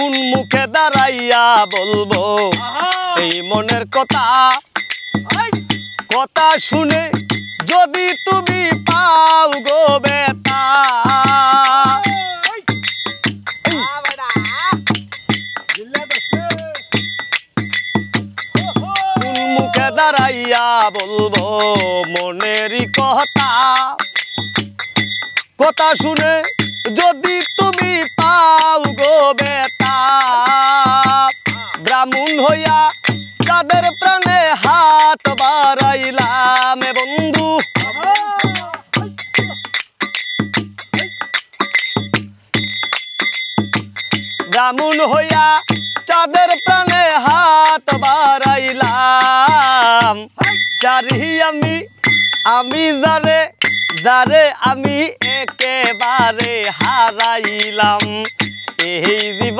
কোন মুখে দাঁড়াইয়া বলব? এই মনের কথা কথা শুনে যদি তুমি পাও গো বেতা কোন মুখে দাঁড়াইয়া বলব? মনেরই কথা। কথা শুনে যদি তুমি পাও গো বেতা ব্রাহ্মণ হইয়া তাদের প্রাণে হাত বাড়াইলাম বন্ধু। ব্রাহ্মণ হইয়া তাদের প্রাণে হাত বাড়াইলাম। চারি আমি আমি যারে যারে আমি একেবারে হারাইলাম। এই জীবনে